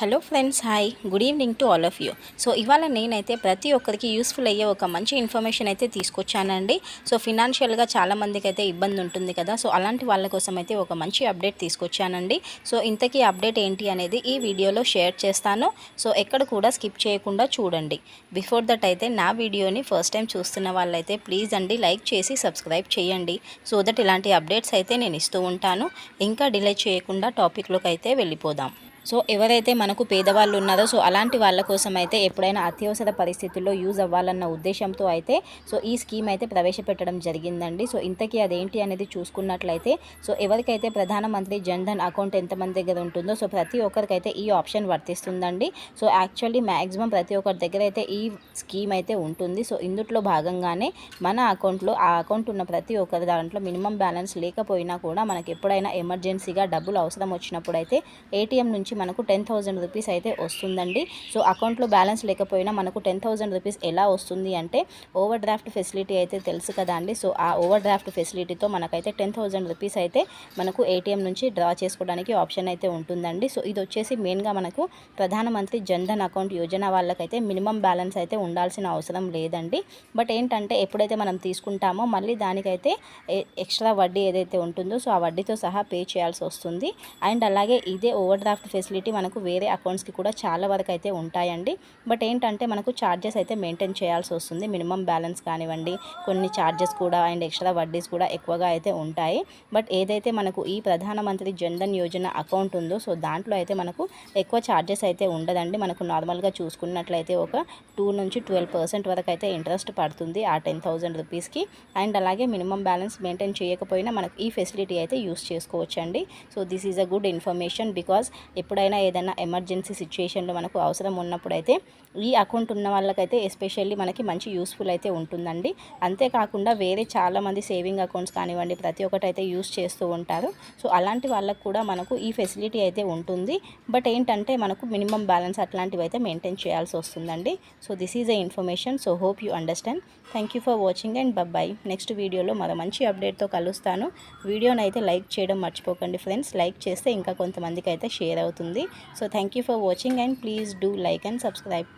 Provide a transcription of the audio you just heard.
Hello friends hi good evening to all of you so ఇవాళ నేనైతే ప్రతి ఒక్కరికి యూస్ఫుల్ అయ్యే ఒక మంచి ఇన్ఫర్మేషన్ అయితే తీసుకొచ్చానండి. సో ఫినాన్షియల్గా చాలా మందికి అయితే ఇబ్బంది ఉంటుంది కదా. సో అలాంటి వాళ్ళ కోసం అయితే ఒక మంచి అప్డేట్ తీసుకొచ్చానండి. సో ఇంతకీ అప్డేట్ ఏంటి అనేది ఈ వీడియోలో షేర్ చేస్తాను. సో ఎక్కడ కూడా స్కిప్ చేయకుండా చూడండి. బిఫోర్ దట్ అయితే నా వీడియోని ఫస్ట్ టైం చూస్తున్న వాళ్ళైతే ప్లీజ్ అండి లైక్ చేసి సబ్స్క్రైబ్ చేయండి. సో దట్ ఇలాంటి అప్డేట్స్ అయితే నేను ఇస్తూ ఉంటాను. ఇంకా డిలే చేయకుండా టాపిక్లోకి అయితే వెళ్ళిపోదాం. సో ఎవరైతే మనకు పేదవాళ్ళు ఉన్నారో సో అలాంటి వాళ్ళ కోసం అయితే ఎప్పుడైనా అత్యవసర పరిస్థితుల్లో యూజ్ అవ్వాలన్న ఉద్దేశంతో అయితే సో ఈ స్కీమ్ అయితే ప్రవేశపెట్టడం జరిగిందండి. సో ఇంతకీ అదేంటి అనేది చూసుకున్నట్లయితే సో ఎవరికైతే ప్రధానమంత్రి జన్ ధన్ అకౌంట్ ఎంతమంది దగ్గర ఉంటుందో సో ప్రతి ఒక్కరికైతే ఈ ఆప్షన్ వర్తిస్తుందండి. సో యాక్చువల్లీ మ్యాక్సిమం ప్రతి ఒక్కరి దగ్గర అయితే ఈ స్కీమ్ అయితే ఉంటుంది. సో ఇందుట్లో భాగంగానే మన అకౌంట్లో ఆ అకౌంట్ ఉన్న ప్రతి ఒక్కరి దాంట్లో మినిమం బ్యాలెన్స్ లేకపోయినా కూడా మనకి ఎప్పుడైనా ఎమర్జెన్సీగా డబ్బులు అవసరం వచ్చినప్పుడు అయితే ఏటీఎం నుంచి మనకు టెన్ థౌజండ్ రూపీస్ అయితే వస్తుందండి. సో అకౌంట్లో బ్యాలెన్స్ లేకపోయినా మనకు టెన్ థౌజండ్ రూపీస్ ఎలా వస్తుంది అంటే ఓవర్ డ్రాఫ్ట్ ఫెసిలిటీ అయితే తెలుసు కదా అండి. సో ఆ ఓవర్ డ్రాఫ్ట్ ఫెసిలిటీతో మనకైతే టెన్ థౌజండ్ రూపీస్ అయితే మనకు ఏటీఎం నుంచి డ్రా చేసుకోవడానికి ఆప్షన్ అయితే ఉంటుందండి. సో ఇది వచ్చేసి మెయిన్గా మనకు ప్రధానమంత్రి జన్ధన్ అకౌంట్ యోజన వాళ్ళకైతే మినిమం బ్యాలెన్స్ అయితే ఉండాల్సిన అవసరం లేదండి. బట్ ఏంటంటే ఎప్పుడైతే మనం తీసుకుంటామో మళ్ళీ దానికైతే ఎక్స్ట్రా వడ్డీ ఏదైతే ఉంటుందో సో ఆ వడ్డీతో సహా పే చేయాల్సి వస్తుంది. అండ్ అలాగే ఇదే ఓవర్ డ్రాఫ్ట్ ఫెసిలిటీ మనకు వేరే అకౌంట్స్కి కూడా చాలా వరకు అయితే ఉంటాయండి. బట్ ఏంటంటే మనకు ఛార్జెస్ అయితే మెయింటైన్ చేయాల్సి వస్తుంది. మినిమం బ్యాలెన్స్ కానివ్వండి కొన్ని ఛార్జెస్ కూడా అండ్ ఎక్స్ట్రా వడ్డీస్ కూడా ఎక్కువగా అయితే ఉంటాయి. బట్ ఏదైతే మనకు ఈ ప్రధానమంత్రి జన్ధన్ యోజన అకౌంట్ ఉందో సో దాంట్లో అయితే మనకు ఎక్కువ ఛార్జెస్ అయితే ఉండదండి. మనకు నార్మల్గా చూసుకున్నట్లయితే ఒక టూ నుంచి ట్వెల్వ్ పర్సెంట్ వరకు అయితే ఇంట్రెస్ట్ పడుతుంది ఆ టెన్ థౌజండ్ రూపీస్కి. అండ్ అలాగే మినిమం బ్యాలెన్స్ మెయింటైన్ చేయకపోయినా మనకు ఈ ఫెసిలిటీ అయితే యూస్ చేసుకోవచ్చండి. So this is a good information because ఎప్పుడైనా ఏదైనా ఎమర్జెన్సీ సిచ్యుయేషన్లో మనకు అవసరం ఉన్నప్పుడైతే ఈ అకౌంట్ ఉన్న వాళ్ళకైతే ఎస్పెషల్లీ మనకి మంచి యూస్ఫుల్ అయితే ఉంటుందండి. అంతేకాకుండా వేరే చాలామంది సేవింగ్ అకౌంట్స్ కానివ్వండి ప్రతి ఒక్కటి అయితే యూస్ చేస్తూ ఉంటారు. సో అలాంటి వాళ్ళకు కూడా మనకు ఈ ఫెసిలిటీ అయితే ఉంటుంది. బట్ ఏంటంటే మనకు మినిమం బ్యాలెన్స్ అట్లాంటివి అయితే మెయింటైన్ చేయాల్సి వస్తుందండి. So this is a information. So hope you understand. Thank you for watching and bye bye next వీడియోలో మరో మంచి అప్డేట్తో కలుస్తాను. వీడియోనైతే అయితే లైక్ చేయడం మర్చిపోకండి ఫ్రెండ్స్. లైక్ చేస్తే ఇంకా కొంతమందికి అయితే షేర్ అవుతుంది. So thank for watching and please do like and subscribe